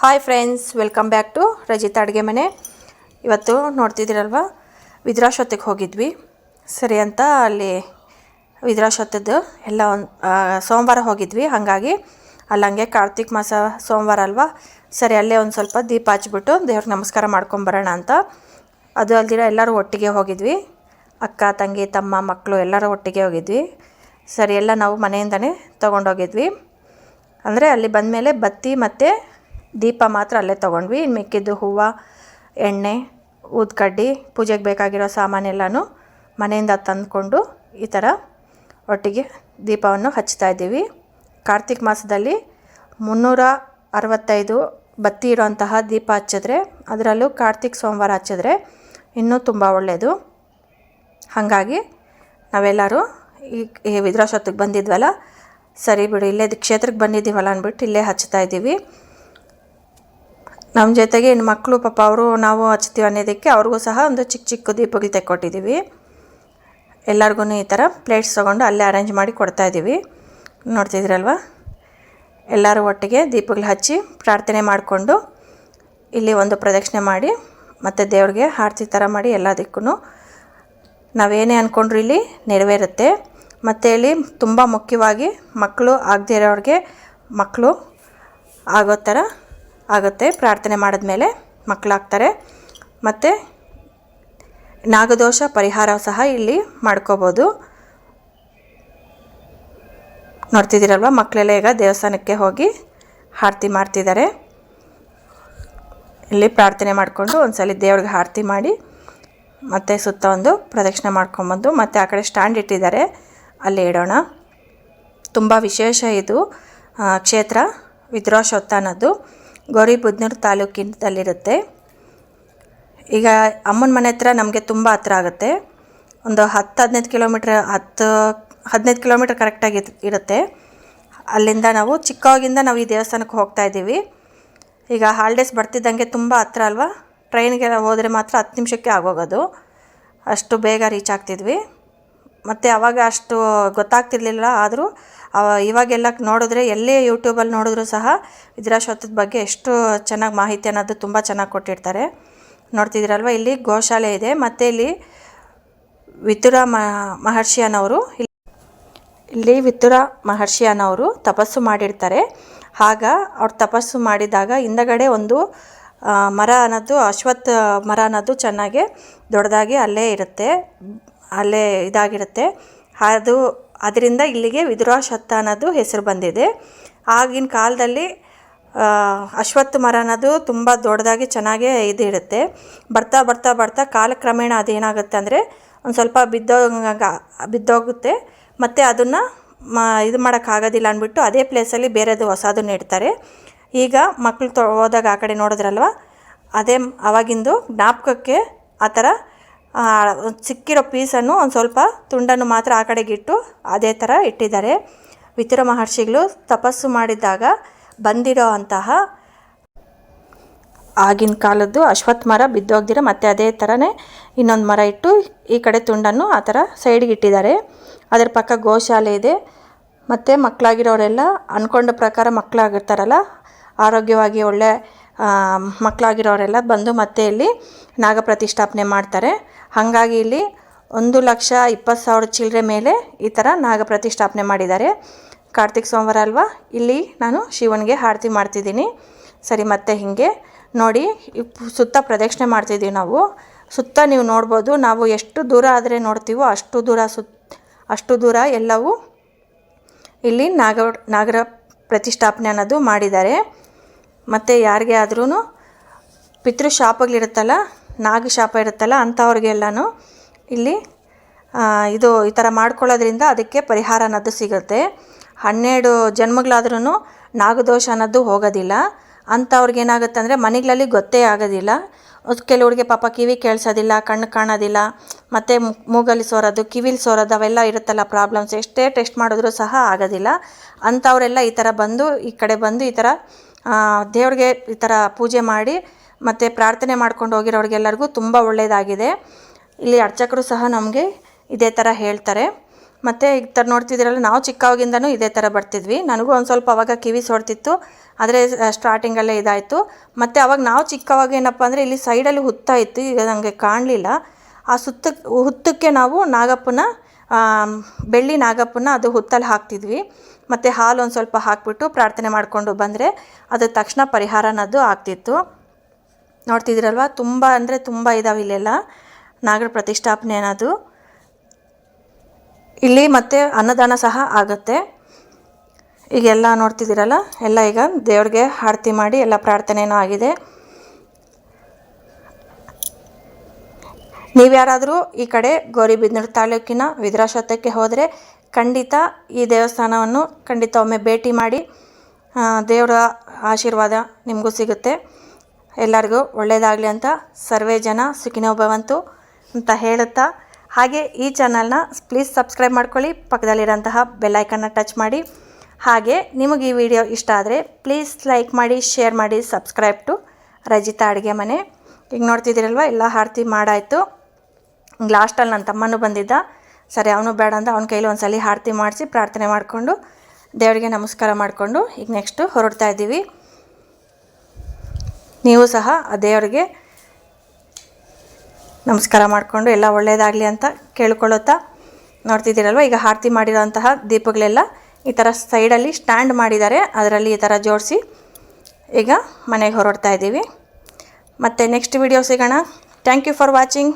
Hi friends welcome back to Rajitha ಅಡುಗೆ ಮನೆ. ಇವತ್ತು ನೋಡ್ತಿದ್ದೀರಲ್ವ? ವಿದ್ರಾಶ್ವತ್ಥಕ್ಕೆ ಹೋಗಿದ್ವಿ. ಸರಿ ಅಂತ ಅಲ್ಲಿ ವಿದ್ರಾಶ್ವತ್ಥದ್ದು ಎಲ್ಲ ಒಂದು ಸೋಮವಾರ ಹೋಗಿದ್ವಿ. ಹಾಗಾಗಿ ಅಲ್ಲಿ ಹಂಗೆ ಕಾರ್ತಿಕ್ ಮಾಸ ಸೋಮವಾರ ಅಲ್ವಾ? ಸರಿ, ಅಲ್ಲೇ ಒಂದು ಸ್ವಲ್ಪ ದೀಪ ಹಚ್ಬಿಟ್ಟು ದೇವ್ರಿಗೆ ನಮಸ್ಕಾರ ಮಾಡ್ಕೊಂಬರೋಣ ಅಂತ. ಅದು ಅಲ್ದಿರ ಎಲ್ಲರೂ ಒಟ್ಟಿಗೆ ಹೋಗಿದ್ವಿ. ಅಕ್ಕ, ತಂಗಿ, ತಮ್ಮ ಮಕ್ಕಳು ಎಲ್ಲರೂ ಒಟ್ಟಿಗೆ ಹೋಗಿದ್ವಿ. ಸರಿ, ಎಲ್ಲ ನಾವು ಮನೆಯಿಂದನೇ ತೊಗೊಂಡೋಗಿದ್ವಿ. ಅಂದರೆ ಅಲ್ಲಿ ಬಂದಮೇಲೆ ಬತ್ತಿ ಮತ್ತು ದೀಪ ಮಾತ್ರ ಅಲ್ಲೇ ತೊಗೊಂಡ್ವಿ. ಇನ್ನು ಮಿಕ್ಕಿದ್ದು ಹೂವು, ಎಣ್ಣೆ, ಊದ್ಕಡ್ಡಿ, ಪೂಜೆಗೆ ಬೇಕಾಗಿರೋ ಸಾಮಾನೆಲ್ಲನೂ ಮನೆಯಿಂದ ತಂದುಕೊಂಡು ಈ ಥರ ಒಟ್ಟಿಗೆ ದೀಪವನ್ನು ಹಚ್ತಾ ಇದ್ದೀವಿ. ಕಾರ್ತಿಕ್ ಮಾಸದಲ್ಲಿ ಮುನ್ನೂರ ಅರವತ್ತೈದು ಬತ್ತಿ ಇರುವಂತಹ ದೀಪ ಹಚ್ಚಿದ್ರೆ, ಅದರಲ್ಲೂ ಕಾರ್ತಿಕ್ ಸೋಮವಾರ ಹಚ್ಚಿದ್ರೆ ಇನ್ನೂ ತುಂಬ ಒಳ್ಳೆಯದು ಹಾಗಾಗಿ ನಾವೆಲ್ಲರೂ ಈ ವಿದ್ರಾಶತ್ತಿಗೆ ಬಂದಿದ್ವಲ್ಲ, ಸರಿ ಬಿಡು, ಇಲ್ಲೇ ಕ್ಷೇತ್ರಕ್ಕೆ ಬಂದಿದ್ದೀವಲ್ಲ ಅಂದ್ಬಿಟ್ಟು ಇಲ್ಲೇ ಹಚ್ತಾ ಇದ್ದೀವಿ. ನಮ್ಮ ಜೊತೆಗೆ ಇನ್ನು ಮಕ್ಕಳು ಪಾಪ ಅವರು ನಾವು ಹಚ್ತೀವಿ ಅನ್ನೋದಕ್ಕೆ ಅವ್ರಿಗೂ ಸಹ ಒಂದು ಚಿಕ್ಕ ಚಿಕ್ಕ ದೀಪಗಳು ತೆಕ್ಕೊಟ್ಟಿದ್ದೀವಿ ಎಲ್ಲರಿಗೂ ಈ ಥರ ಪ್ಲೇಟ್ಸ್ ತೊಗೊಂಡು ಅಲ್ಲೇ ಅರೇಂಜ್ ಮಾಡಿ ಕೊಡ್ತಾ ಇದ್ದೀವಿ. ನೋಡ್ತಿದ್ರಲ್ವ? ಎಲ್ಲರೂ ಒಟ್ಟಿಗೆ ದೀಪಗಳು ಹಚ್ಚಿ ಪ್ರಾರ್ಥನೆ ಮಾಡಿಕೊಂಡು ಇಲ್ಲಿ ಒಂದು ಪ್ರದಕ್ಷಿಣೆ ಮಾಡಿ ಮತ್ತು ದೇವ್ರಿಗೆ ಆರತಿ ಥರ ಮಾಡಿ ಎಲ್ಲದಕ್ಕೂ ನಾವೇನೇ ಅಂದ್ಕೊಂಡ್ರು ಇಲ್ಲಿ ನೆರವೇರುತ್ತೆ. ಮತ್ತು ಇಲ್ಲಿ ತುಂಬ ಮುಖ್ಯವಾಗಿ ಮಕ್ಕಳು ಆಗದೇ ಇರೋರಿಗೆ ಮಕ್ಕಳು ಆಗೋ ಥರ ಆಗುತ್ತೆ. ಪ್ರಾರ್ಥನೆ ಮಾಡಿದ್ಮೇಲೆ ಮಕ್ಕಳಾಗ್ತಾರೆ. ಮತ್ತು ನಾಗದೋಷ ಪರಿಹಾರ ಸಹ ಇಲ್ಲಿ ಮಾಡ್ಕೋಬೋದು. ನೋಡ್ತಿದ್ದೀರಲ್ವ? ಮಕ್ಕಳೆಲ್ಲ ಈಗ ದೇವಸ್ಥಾನಕ್ಕೆ ಹೋಗಿ ಆರತಿ ಮಾಡ್ತಿದ್ದಾರೆ. ಇಲ್ಲಿ ಪ್ರಾರ್ಥನೆ ಮಾಡಿಕೊಂಡು ಒಂದ್ಸಲಿ ದೇವ್ರಿಗೆ ಆರತಿ ಮಾಡಿ, ಮತ್ತೆ ಸುತ್ತ ಒಂದು ಪ್ರದಕ್ಷಿಣೆ ಮಾಡ್ಕೊಂಬಂದು, ಮತ್ತು ಆ ಕಡೆ ಸ್ಟ್ಯಾಂಡ್ ಇಟ್ಟಿದ್ದಾರೆ. ಅಲ್ಲಿ ಇಡೋಣ. ತುಂಬ ವಿಶೇಷ ಇದು ಕ್ಷೇತ್ರ ವಿದ್ರೋಶೋತ್ತ ಅನ್ನೋದು ಗೌರಿಬುದ್ನೂರು ತಾಲೂಕಿನಲ್ಲಿರುತ್ತೆ. ಈಗ ಅಮ್ಮನ ಮನೆ ಹತ್ರ ನಮಗೆ ತುಂಬ ಹತ್ರ ಆಗುತ್ತೆ. ಒಂದು ಹತ್ತು, ಹದಿನೈದು ಕಿಲೋಮೀಟ್ರ್, ಹತ್ತು, ಹದಿನೈದು ಕಿಲೋಮೀಟ್ರ್ ಕರೆಕ್ಟಾಗಿ ಇರುತ್ತೆ. ಅಲ್ಲಿಂದ ನಾವು ಚಿಕ್ಕವಾಗಿಂದ ನಾವು ಈ ದೇವಸ್ಥಾನಕ್ಕೆ ಹೋಗ್ತಾ ಇದ್ದೀವಿ. ಈಗ ಹಾಲಿಡೇಸ್ ಬರ್ತಿದ್ದಂಗೆ ತುಂಬ ಹತ್ರ ಅಲ್ವಾ? ಟ್ರೈನ್ಗೆಲ್ಲ ಹೋದರೆ ಮಾತ್ರ ಹತ್ತು ನಿಮಿಷಕ್ಕೆ ಆಗೋಗೋದು. ಅಷ್ಟು ಬೇಗ ರೀಚ್ ಆಗ್ತಿದ್ವಿ. ಮತ್ತು ಅವಾಗ ಅಷ್ಟು ಗೊತ್ತಾಗ್ತಿರ್ಲಿಲ್ಲ, ಆದರೂ ಇವಾಗೆಲ್ಲ ನೋಡಿದ್ರೆ ಎಲ್ಲೇ ಯೂಟ್ಯೂಬಲ್ಲಿ ನೋಡಿದ್ರು ಸಹ ವಿದ್ರಾಶ್ವತ್ಥದ ಬಗ್ಗೆ ಎಷ್ಟು ಚೆನ್ನಾಗಿ ಮಾಹಿತಿ ಅನ್ನೋದು ತುಂಬ ಚೆನ್ನಾಗಿ ಕೊಟ್ಟಿರ್ತಾರೆ. ನೋಡ್ತಿದ್ದೀರಲ್ವ? ಇಲ್ಲಿ ಗೋಶಾಲೆ ಇದೆ, ಮತ್ತು ಇಲ್ಲಿ ವಿತುರ ಮಹರ್ಷಿ ಅನ್ನೋರು ಇಲ್ಲಿ ವಿತುರ ಮಹರ್ಷಿ ಅನ್ನೋರು ತಪಸ್ಸು ಮಾಡಿರ್ತಾರೆ. ಆಗ ಅವ್ರು ತಪಸ್ಸು ಮಾಡಿದಾಗ ಹಿಂದಗಡೆ ಒಂದು ಮರ ಅನ್ನೋದು, ಅಶ್ವತ್ಥ ಮರ ಅನ್ನೋದು ಚೆನ್ನಾಗಿ ದೊಡ್ಡದಾಗಿ ಅಲ್ಲೇ ಇರುತ್ತೆ. ಅಲ್ಲೇ ಇದಾಗಿರುತ್ತೆ. ಅದು ಅದರಿಂದ ಇಲ್ಲಿಗೆ ವಿದುರಾಶ್ವತ್ಥ ಅನ್ನೋದು ಹೆಸರು ಬಂದಿದೆ. ಆಗಿನ ಕಾಲದಲ್ಲಿ ಅಶ್ವತ್ಥ ಮರ ಅನ್ನೋದು ತುಂಬ ದೊಡ್ಡದಾಗಿ ಚೆನ್ನಾಗೇ ಇದಿರುತ್ತೆ ಬರ್ತಾ ಬರ್ತಾ ಬರ್ತಾ ಕಾಲಕ್ರಮೇಣ ಅದೇನಾಗುತ್ತೆ ಅಂದರೆ, ಒಂದು ಸ್ವಲ್ಪ ಬಿದ್ದೋಗ ಬಿದ್ದೋಗುತ್ತೆ. ಮತ್ತು ಅದನ್ನು ಮ, ಇದು ಮಾಡೋಕ್ಕಾಗೋದಿಲ್ಲ ಅಂದ್ಬಿಟ್ಟು ಅದೇ ಪ್ಲೇಸಲ್ಲಿ ಬೇರೆದು ಹೊಸದನ್ನ ಇಡ್ತಾರೆ ಈಗ ಮಕ್ಕಳು ತೊ, ಹೋದಾಗ ಆ ಕಡೆ ನೋಡಿದ್ರಲ್ವ? ಅದೇ ಅವಾಗಿಂದು ಜ್ಞಾಪಕಕ್ಕೆ ಆ ಥರ ಸಿಕ್ಕಿರೋ ಪೀಸನ್ನು ಒಂದು ಸ್ವಲ್ಪ ತುಂಡನ್ನು ಮಾತ್ರ ಆ ಕಡೆಗಿಟ್ಟು ಅದೇ ಥರ ಇಟ್ಟಿದ್ದಾರೆ. ವಿತುರ ಮಹರ್ಷಿಗಳು ತಪಸ್ಸು ಮಾಡಿದಾಗ ಬಂದಿರೋ ಅಂತಹ ಆಗಿನ ಕಾಲದ್ದು ಅಶ್ವತ್ಥ ಮರ ಬಿದ್ದೋಗ್ದಿರ ಮತ್ತೆ ಅದೇ ಥರನೇ ಇನ್ನೊಂದು ಮರ ಇಟ್ಟು ಈ ಕಡೆ ತುಂಡನ್ನು ಆ ಥರ ಸೈಡ್ಗೆ ಇಟ್ಟಿದ್ದಾರೆ. ಅದರ ಪಕ್ಕ ಗೋಶಾಲೆ ಇದೆ. ಮತ್ತು ಮಕ್ಕಳಾಗಿರೋರೆಲ್ಲ ಅಂದ್ಕೊಂಡ ಪ್ರಕಾರ ಮಕ್ಕಳಾಗಿರ್ತಾರಲ್ಲ, ಆರೋಗ್ಯವಾಗಿ ಒಳ್ಳೆ ಮಕ್ಕಳಾಗಿರೋರೆಲ್ಲ ಬಂದು ಮತ್ತೆ ಇಲ್ಲಿ ನಾಗಪ್ರತಿಷ್ಠಾಪನೆ ಮಾಡ್ತಾರೆ. ಹಾಗಾಗಿ ಇಲ್ಲಿ ಒಂದು ಲಕ್ಷ ಇಪ್ಪತ್ತು ಸಾವಿರ ಚಿಲ್ಲರೆ ಮೇಲೆ ಈ ಥರ ನಾಗ ಪ್ರತಿಷ್ಠಾಪನೆ ಮಾಡಿದ್ದಾರೆ. ಕಾರ್ತಿಕ್ ಸೋಮವಾರ ಅಲ್ವಾ? ಇಲ್ಲಿ ನಾನು ಶಿವನಿಗೆ ಆರತಿ ಮಾಡ್ತಿದ್ದೀನಿ. ಸರಿ, ಮತ್ತೆ ಹೀಗೆ ನೋಡಿ ಸುತ್ತ ಪ್ರದಕ್ಷಿಣೆ ಮಾಡ್ತಿದ್ದೀವಿ ನಾವು. ಸುತ್ತ ನೀವು ನೋಡ್ಬೋದು, ನಾವು ಎಷ್ಟು ದೂರ ಆದರೆ ನೋಡ್ತೀವೋ ಅಷ್ಟು ದೂರ ಸುತ್ತ ಅಷ್ಟು ದೂರ ಎಲ್ಲವೂ ಇಲ್ಲಿ ನಾಗ, ನಾಗರ ಪ್ರತಿಷ್ಠಾಪನೆ ಅನ್ನೋದು ಮಾಡಿದ್ದಾರೆ. ಮತ್ತು ಯಾರಿಗೆ ಆದ್ರೂ ಪಿತೃಶಾಪಗಳಿರುತ್ತಲ್ಲ ನಾಗ ಶಾಪ ಇರುತ್ತಲ್ಲ ಅಂಥವ್ರಿಗೆಲ್ಲನೂ ಇಲ್ಲಿ ಇದು ಈ ಥರ ಮಾಡ್ಕೊಳ್ಳೋದ್ರಿಂದ ಅದಕ್ಕೆ ಪರಿಹಾರ ಅನ್ನೋದು ಸಿಗುತ್ತೆ. ಹನ್ನೆರಡು ಜನ್ಮಗಳಾದ್ರೂ ನಾಗದೋಷ ಅನ್ನೋದು ಹೋಗೋದಿಲ್ಲ. ಅಂಥವ್ರಿಗೆ ಏನಾಗುತ್ತೆ ಅಂದರೆ ಮನೆಗಳಲ್ಲಿ ಗೊತ್ತೇ ಆಗೋದಿಲ್ಲ. ಕೆಲವ್ರಿಗೆ ಪಾಪ ಕಿವಿ ಕೇಳಿಸೋದಿಲ್ಲ, ಕಣ್ಣು ಕಾಣೋದಿಲ್ಲ, ಮತ್ತು ಮೂಗಲ್ಲಿ ಸೋರೋದು, ಕಿವಿಲಿ ಸೋರೋದು, ಅವೆಲ್ಲ ಇರುತ್ತಲ್ಲ ಪ್ರಾಬ್ಲಮ್ಸ್, ಎಷ್ಟೇ ಟೆಸ್ಟ್ ಮಾಡಿದ್ರೂ ಸಹ ಆಗೋದಿಲ್ಲ. ಅಂಥವರೆಲ್ಲ ಈ ಥರ ಬಂದು, ಈ ಕಡೆ ಬಂದು ಈ ಥರ ದೇವ್ರಿಗೆ ಈ ಥರ ಪೂಜೆ ಮಾಡಿ ಮತ್ತು ಪ್ರಾರ್ಥನೆ ಮಾಡ್ಕೊಂಡು ಹೋಗಿರೋರಿಗೆಲ್ಲರಿಗೂ ತುಂಬ ಒಳ್ಳೆಯದಾಗಿದೆ ಇಲ್ಲಿ ಅರ್ಚಕರು ಸಹ ನಮಗೆ ಇದೇ ಥರ ಹೇಳ್ತಾರೆ. ಮತ್ತು ಈ ಥರ ನೋಡ್ತಿದ್ದೀರಲ್ಲ, ನಾವು ಚಿಕ್ಕವಾಗಿಂದನೂ ಇದೇ ಥರ ಬರ್ತಿದ್ವಿ. ನನಗೂ ಒಂದು ಸ್ವಲ್ಪ ಅವಾಗ ಕಿವಿ ಸೋಡ್ತಿತ್ತು ಆದರೆ ಸ್ಟಾರ್ಟಿಂಗಲ್ಲೇ ಇದಾಯಿತು. ಮತ್ತು ಅವಾಗ ನಾವು ಚಿಕ್ಕವಾಗ ಏನಪ್ಪ ಅಂದರೆ ಇಲ್ಲಿ ಸೈಡಲ್ಲಿ ಹುತ್ತ ಇತ್ತು, ಈಗ ನನಗೆ ಕಾಣಲಿಲ್ಲ. ಆ ಸುತ್ತ, ಹುತ್ತಕ್ಕೆ ನಾವು ನಾಗಪ್ಪನ ಬೆಳ್ಳಿ ನಾಗಪ್ಪನ ಅದು ಹುತ್ತಲ್ಲಿ ಹಾಕ್ತಿದ್ವಿ. ಮತ್ತು ಹಾಲು ಒಂದು ಸ್ವಲ್ಪ ಹಾಕ್ಬಿಟ್ಟು ಪ್ರಾರ್ಥನೆ ಮಾಡಿಕೊಂಡು ಬಂದರೆ ಅದು ತಕ್ಷಣ ಪರಿಹಾರ ಅನ್ನೋದು ಆಗ್ತಿತ್ತು. ನೋಡ್ತಿದ್ದೀರಲ್ವ? ತುಂಬ ಅಂದರೆ ತುಂಬ ಇದಾವೆ ಇಲ್ಲೆಲ್ಲ. ನಾಗರ ಪ್ರತಿಷ್ಠಾಪನೆ ಅನ್ನೋದು. ಇಲ್ಲಿ ಮತ್ತೆ ಅನ್ನದಾನ ಸಹ ಆಗುತ್ತೆ. ಈಗೆಲ್ಲ ನೋಡ್ತಿದ್ದೀರಲ್ಲ? ಎಲ್ಲ ಈಗ ದೇವ್ರಿಗೆ ಆರತಿ ಮಾಡಿ ಎಲ್ಲ ಪ್ರಾರ್ಥನೆಯೂ ಆಗಿದೆ. ನೀವು ಯಾರಾದರೂ ಈ ಕಡೆ ಗೌರಿಬಿದನೂರು ತಾಲೂಕಿನ ವಿದ್ರಾಶತಕ್ಕೆ ಹೋದರೆ ಖಂಡಿತ ಈ ದೇವಸ್ಥಾನವನ್ನು ಖಂಡಿತ ಒಮ್ಮೆ ಭೇಟಿ ಮಾಡಿ ದೇವರ ಆಶೀರ್ವಾದ ನಿಮಗೂ ಸಿಗುತ್ತೆ. ಎಲ್ಲರಿಗೂ ಒಳ್ಳೆಯದಾಗಲಿ ಅಂತ ಸರ್ವೇ ಜನ ಸುಖಿನೋ ಭವಂತು ಅಂತ ಹೇಳುತ್ತಾ, ಹಾಗೆ ಈ ಚಾನಲ್ನ ಪ್ಲೀಸ್ ಸಬ್ಸ್ಕ್ರೈಬ್ ಮಾಡ್ಕೊಳ್ಳಿ, ಪಕ್ಕದಲ್ಲಿರೋಂತಹ ಬೆಲ್ಲೈಕನ್ನ ಟಚ್ ಮಾಡಿ. ಹಾಗೆ ನಿಮಗೆ ಈ ವಿಡಿಯೋ ಇಷ್ಟ ಆದರೆ ಪ್ಲೀಸ್ ಲೈಕ್ ಮಾಡಿ, ಶೇರ್ ಮಾಡಿ, ಸಬ್ಸ್ಕ್ರೈಬ್ ಟು ರಜಿತಾ ಅಡುಗೆ ಮನೆ. ಈಗ ನೋಡ್ತಿದ್ದೀರಲ್ವ, ಎಲ್ಲ ಆರತಿ ಮಾಡಾಯಿತು. ಲಾಸ್ಟಲ್ಲಿ ನನ್ನ ತಮ್ಮನೂ ಬಂದಿದ್ದ. ಸರಿ, ಅವನು ಬೇಡ ಅಂತ ಅವ್ನ ಕೈಲಿ ಒಂದು ಸಲ ಆರತಿ ಮಾಡಿಸಿ ಪ್ರಾರ್ಥನೆ ಮಾಡಿಕೊಂಡು ದೇವರಿಗೆ ನಮಸ್ಕಾರ ಮಾಡಿಕೊಂಡು ಈಗ ನೆಕ್ಸ್ಟು ಹೊರಡ್ತಾ ಇದ್ದೀವಿ. ನೀವು ಸಹ ಆ ದೇವರಿಗೆ ನಮಸ್ಕಾರ ಮಾಡಿಕೊಂಡು ಎಲ್ಲ ಒಳ್ಳೆಯದಾಗಲಿ ಅಂತ ಕೇಳ್ಕೊಳ್ಳುತ್ತಾ ನೋಡ್ತಿದ್ದೀರಲ್ವ? ಈಗ ಆರತಿ ಮಾಡಿರೋಂತಹ ದೀಪಗಳೆಲ್ಲ ಈ ಥರ ಸೈಡಲ್ಲಿ ಸ್ಟ್ಯಾಂಡ್ ಮಾಡಿದ್ದಾರೆ. ಅದರಲ್ಲಿ ಈ ಥರ ಜೋಡಿಸಿ ಈಗ ಮನೆಗೆ ಹೊರಡ್ತಾ ಇದ್ದೀವಿ. ಮತ್ತು ನೆಕ್ಸ್ಟ್ ವಿಡಿಯೋ ಸಿಗೋಣ. Thank you for watching